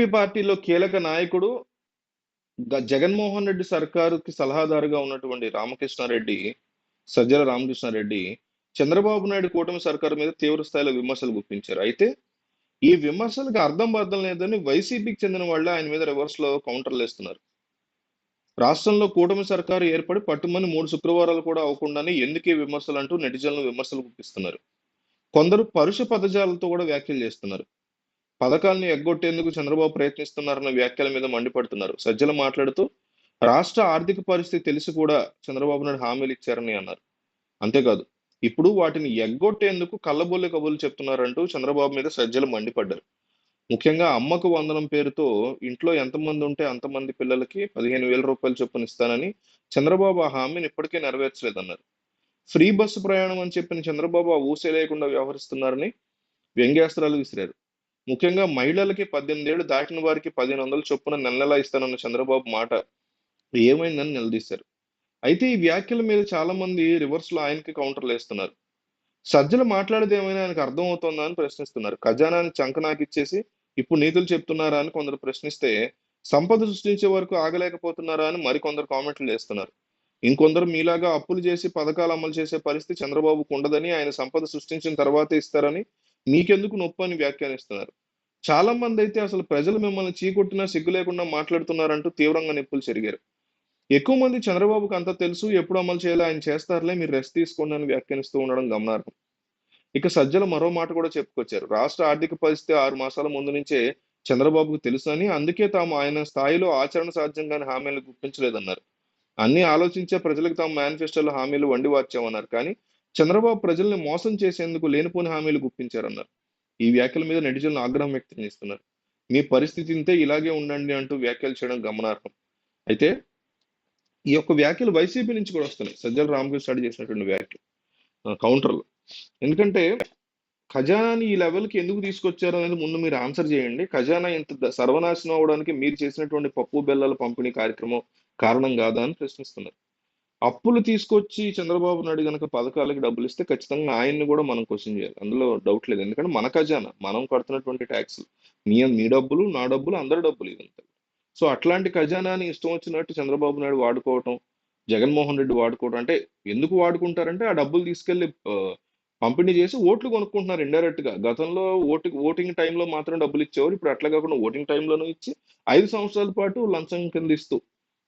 YCP పార్టీలో కీలక నాయకుడు గ- జగన్మోహన్ రెడ్డి సర్కారుకి సలహాదారుగా ఉన్నటువంటి రామకృష్ణారెడ్డి సజ్జల రామకృష్ణారెడ్డి చంద్రబాబు నాయుడు కూటమి సర్కారు మీద తీవ్ర స్థాయిలో విమర్శలు గుప్పించారు. అయితే ఈ విమర్శలకు అర్థం బద్దం లేదని వైసీపీకి చెందిన వాళ్ళు ఆయన మీద రివర్స్లో కౌంటర్లు వేస్తున్నారు. రాష్ట్రంలో కూటమి సర్కారు ఏర్పడి పట్టుమని మూడు శుక్రవారాలు కూడా అవ్వకుండానే ఎందుకే విమర్శలు అంటూ నెటిజన్లు విమర్శలు గుప్పిస్తున్నారు. కొందరు పరుష పదజాలతో కూడా వ్యాఖ్యలు చేస్తున్నారు. పథకాలను ఎగ్గొట్టేందుకు చంద్రబాబు ప్రయత్నిస్తున్నారన్న వ్యాఖ్యల మీద మండిపడుతున్నారు. సజ్జల మాట్లాడుతూ రాష్ట్ర ఆర్థిక పరిస్థితి తెలిసి కూడా చంద్రబాబు నాయుడు హామీలు ఇచ్చారని అన్నారు. అంతేకాదు ఇప్పుడు వాటిని ఎగ్గొట్టేందుకు కళ్ళబొల్లి కబుర్లు చెప్తున్నారంటూ చంద్రబాబు మీద సజ్జలు మండిపడ్డారు. ముఖ్యంగా అమ్మకు వందనం పేరుతో ఇంట్లో ఎంతమంది ఉంటే అంతమంది పిల్లలకి పదిహేను వేల రూపాయలు చొప్పున ఇస్తానని చంద్రబాబు ఆ హామీని ఇప్పటికే నెరవేర్చలేదన్నారు. ఫ్రీ బస్సు ప్రయాణం అని చెప్పిన చంద్రబాబు ఆ ఊసే లేకుండా వ్యవహరిస్తున్నారని వ్యంగ్యాస్త్రాలు విసిరారు. ముఖ్యంగా మహిళలకి పద్దెనిమిది ఏళ్ళు దాటిన వారికి పదిహేను వందల చొప్పున నెల నెలా ఇస్తానన్న చంద్రబాబు మాట ఏమైందని నిలదీశారు. అయితే ఈ వ్యాఖ్యల మీద చాలా మంది రివర్స్లో ఆయనకి కౌంటర్లు వేస్తున్నారు. సజ్జలు మాట్లాడేది ఏమైనా ఆయనకు అర్థం అవుతుందా అని ప్రశ్నిస్తున్నారు. ఖజానాని చంకనాకి ఇచ్చేసి ఇప్పుడు నీతులు చెప్తున్నారా అని కొందరు ప్రశ్నిస్తే సంపద సృష్టించే వరకు ఆగలేకపోతున్నారా అని మరికొందరు కామెంట్లు చేస్తున్నారు ఇంకొందరు మీలాగా అప్పులు చేసి పథకాలు అమలు చేసే పరిస్థితి చంద్రబాబుకు ఉండదని ఆయన సంపద సృష్టించిన తర్వాతే ఇస్తారని మీకెందుకు నొప్పి అని వ్యాఖ్యానిస్తున్నారు? చాలా మంది అయితే అసలు ప్రజలు మిమ్మల్ని చీకొట్టినా సిగ్గు లేకుండా మాట్లాడుతున్నారంటూ తీవ్రంగా నిప్పులు చెరిగారు. ఎక్కువ మంది చంద్రబాబుకు అంతా తెలుసు ఎప్పుడు అమలు చేయాలో ఆయన చేస్తారులే మీరు రెస్ట్ తీసుకోండి అని వ్యాఖ్యానిస్తూ ఉండడం గమనార్హం. ఇక సజ్జల మరో మాట కూడా చెప్పుకొచ్చారు. రాష్ట్ర ఆర్థిక పరిస్థితి ఆరు మాసాల ముందు నుంచే చంద్రబాబుకు తెలుసు అని అందుకే తాము ఆయన స్థాయిలో ఆచరణ సాధ్యంగానే హామీలు గుర్తించలేదన్నారు అన్ని ఆలోచించే ప్రజలకు తాము మేనిఫెస్టోలో హామీలు వండి వార్చామన్నారు. కానీ చంద్రబాబు ప్రజల్ని మోసం చేసేందుకు లేనిపోని హామీలు గుప్పించారన్నారు. ఈ వ్యాఖ్యల మీద నెటిజన్లు ఆగ్రహం వ్యక్తం చేస్తున్నారు. మీ పరిస్థితి ఇంతే ఇలాగే ఉండండి అంటూ వ్యాఖ్యలు చేయడం గమనార్హం. అయితే ఈ యొక్క వ్యాఖ్యలు వైసీపీ నుంచి కూడా వస్తున్నాయి. సజ్జల రామకృష్ణ చేసినటువంటి వ్యాఖ్యలు. కౌంటర్లు. ఎందుకంటే ఖజానాని ఈ లెవెల్కి ఎందుకు తీసుకొచ్చారు అనేది ముందు మీరు ఆన్సర్ చేయండి. ఖజానా ఇంత సర్వనాశనం అవడానికి మీరు చేసినటువంటి పప్పు బెల్లాల పంపిణీ కార్యక్రమం కారణం కాదా అని ప్రశ్నిస్తున్నారు. అప్పులు తీసుకొచ్చి చంద్రబాబు నాయుడు గనక పథకాలకి డబ్బులు ఇస్తే ఖచ్చితంగా ఆయన్ని కూడా మనం క్వశ్చన్ చేయాలి. అందులో డౌట్ లేదు. ఎందుకంటే మన ఖజానా మనం కడుతున్నటువంటి ట్యాక్స్ మీ మీ డబ్బులు నా డబ్బులు అందరి డబ్బులు ఇదంతా సో అట్లాంటి ఖజానాని ఇష్టం వచ్చినట్టు చంద్రబాబు నాయుడు వాడుకోవటం జగన్మోహన్ రెడ్డి వాడుకోవడం అంటే ఎందుకు వాడుకుంటారంటే ఆ డబ్బులు తీసుకెళ్ళి పంపిణీ చేసి ఓట్లు కొనుక్కుంటున్నారు ఇండైరెక్ట్గా. గతంలో ఓటు ఓటింగ్ టైంలో మాత్రం డబ్బులు ఇచ్చేవారు. ఇప్పుడు అట్లా కాకుండా ఓటింగ్ టైంలోనూ ఇచ్చి ఐదు సంవత్సరాల పాటు లంచం కింద ఇస్తూ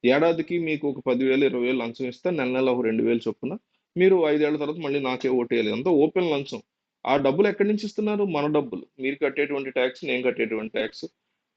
ఏడాదికి మీకు ఒక పదివేలు ఇరవై వేలు లంచం ఇస్తే నెల నెల ఒక రెండు వేలు చొప్పున మీరు ఐదేళ్ళ తర్వాత మళ్ళీ నాకే ఓటేయాలి. అంతా ఓపెన్ లంచం. ఆ డబ్బులు ఎక్కడి నుంచి ఇస్తున్నారు? మన డబ్బులు. మీరు కట్టేటువంటి ట్యాక్స్ నేను కట్టేటువంటి ట్యాక్స్.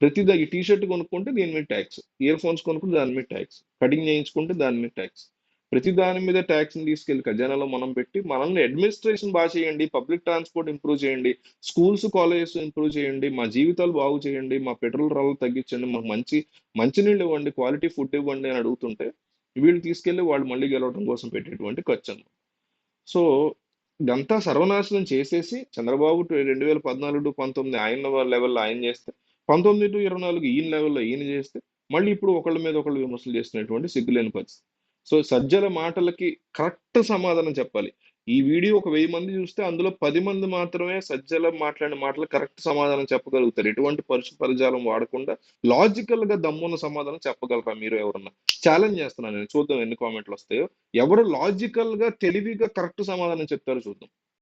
ప్రతి ఈ టీ షర్ట్ కొనుక్కుంటే దీని మీద ట్యాక్స్. ఇయర్ ఫోన్స్ కొనుక్కుంటే దాని మీద ట్యాక్స్. కటింగ్ చేయించుకుంటే దాని మీద ట్యాక్స్. ప్రతి దాని మీద ట్యాక్స్ని తీసుకెళ్ళి ఖజానాలో మనం పెట్టి మనల్ని అడ్మినిస్ట్రేషన్ బాగా చేయండి పబ్లిక్ ట్రాన్స్పోర్ట్ ఇంప్రూవ్ చేయండి స్కూల్స్ కాలేజెస్ ఇంప్రూవ్ చేయండి మా జీవితాలు బాగు చేయండి మా పెట్రోల్ ధరలు తగ్గించండి మాకు మంచి మంచినీళ్ళు ఇవ్వండి క్వాలిటీ ఫుడ్ ఇవ్వండి అని అడుగుతుంటే వీళ్ళు తీసుకెళ్ళి వాళ్ళు మళ్ళీ గెలవడం కోసం పెట్టేటువంటి ఖర్చు అన్నమాట సో ఇదంతా సర్వనాశనం చేసేసి చంద్రబాబు రెండు వేల పద్నాలుగు టు పంతొమ్మిది ఆయన లెవెల్లో ఆయన చేస్తే పంతొమ్మిది టు ఇరవై నాలుగు ఈయన లెవెల్లో ఈయన చేస్తే మళ్ళీ ఇప్పుడు ఒకళ్ళ మీద ఒకళ్ళు విమర్శలు చేస్తున్నటువంటి సిగ్గులేని పరిస్థితి. సో సజ్జల మాటలకి కరెక్ట్ సమాధానం చెప్పాలి. ఈ వీడియో ఒక వెయ్యి మంది చూస్తే అందులో పది మంది మాత్రమే సజ్జల మాట్లాడిన మాటలు కరెక్ట్ సమాధానం చెప్పగలుగుతారు. ఎటువంటి పరుషు పరిజాలం వాడకుండా లాజికల్గా దమ్మున్న సమాధానం చెప్పగలరా మీరు ఎవరన్నా? ఛాలెంజ్ చేస్తున్నాను నేను. చూద్దాం ఎన్ని కామెంట్లు వస్తాయో. ఎవరు లాజికల్గా తెలివిగా కరెక్ట్ సమాధానం చెప్తారో చూద్దాం.